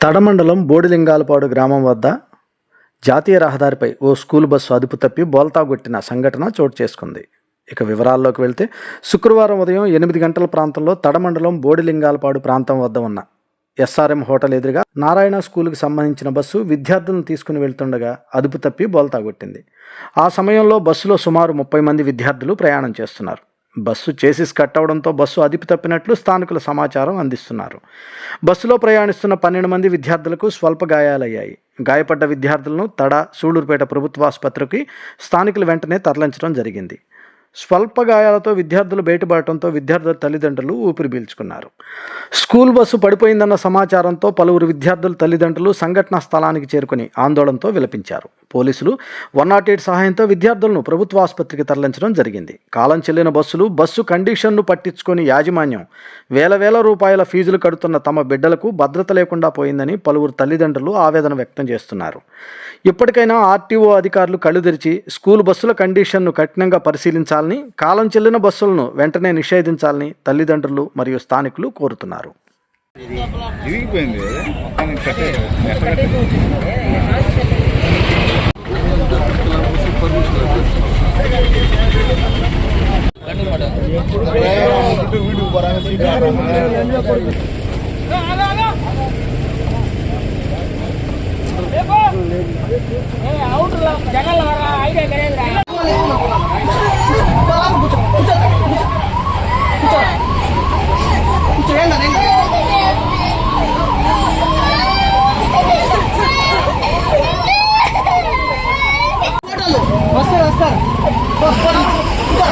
తడమండలం బోడిలింగాలపాడు గ్రామం వద్ద జాతీయ రహదారిపై ఓ స్కూల్ బస్సు అదుపు తప్పి బోల్తాగొట్టిన సంఘటన చోటు చేసుకుంది. ఇక వివరాల్లోకి వెళ్తే శుక్రవారం ఉదయం ఎనిమిది గంటల ప్రాంతంలో తడమండలం బోడిలింగాలపాడు ప్రాంతం వద్ద ఉన్న ఎస్ఆర్ఎం హోటల్ ఎదురుగా నారాయణ స్కూల్కి సంబంధించిన బస్సు విద్యార్థులను తీసుకుని వెళ్తుండగా అదుపు తప్పి బోల్తాగొట్టింది ఆ సమయంలో బస్సులో సుమారు ముప్పై మంది విద్యార్థులు ప్రయాణం చేస్తున్నారు. బస్సు చేసిస్ కట్ అవడంతో బస్సు అదుపు తప్పినట్లు స్థానికుల సమాచారం అందిస్తున్నారు. బస్సులో ప్రయాణిస్తున్న పన్నెండు మంది విద్యార్థులకు స్వల్ప గాయాలయ్యాయి. గాయపడ్డ విద్యార్థులను తడ సూళ్ళూరుపేట ప్రభుత్వ ఆసుపత్రికి స్థానికులు వెంటనే తరలించడం జరిగింది. స్వల్ప గాయాలతో విద్యార్థులు బయటపడటంతో విద్యార్థుల తల్లిదండ్రులు ఊపిరి పీల్చుకున్నారు. స్కూల్ బస్సు పడిపోయిందన్న సమాచారంతో పలువురు విద్యార్థుల తల్లిదండ్రులు సంఘటనా స్థలానికి చేరుకుని ఆందోళనతో విలపించారు. పోలీసులు వన్ నాట్ ఎయిట్ సహాయంతో విద్యార్థులను ప్రభుత్వ ఆసుపత్రికి తరలించడం జరిగింది. కాలం చెల్లిన బస్సులు బస్సు కండిషన్ను పట్టించుకొని యాజమాన్యం వేల వేల రూపాయల ఫీజులు కడుతున్న తమ బిడ్డలకు భద్రత లేకుండా పోయిందని పలువురు తల్లిదండ్రులు ఆవేదన వ్యక్తం చేస్తున్నారు. ఇప్పటికైనా ఆర్టీఓ అధికారులు కళ్ళు తెరిచి స్కూల్ బస్సుల కండిషన్ను కఠినంగా పరిశీలించాలి పరిశీలించాలని కాలం చెల్లిన బస్సులను వెంటనే నిషేధించాలని తల్లిదండ్రులు మరియు స్థానికులు కోరుతున్నారు. ఇరిగిపోయింది మొత్తానికి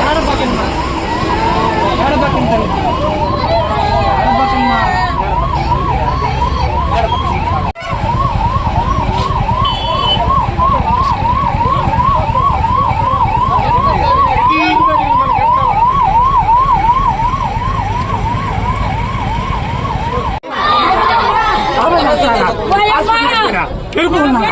யாரை பார்க்கணுமா யாரை பார்க்கணும் யாரை பார்க்கணுமா Terima kasih.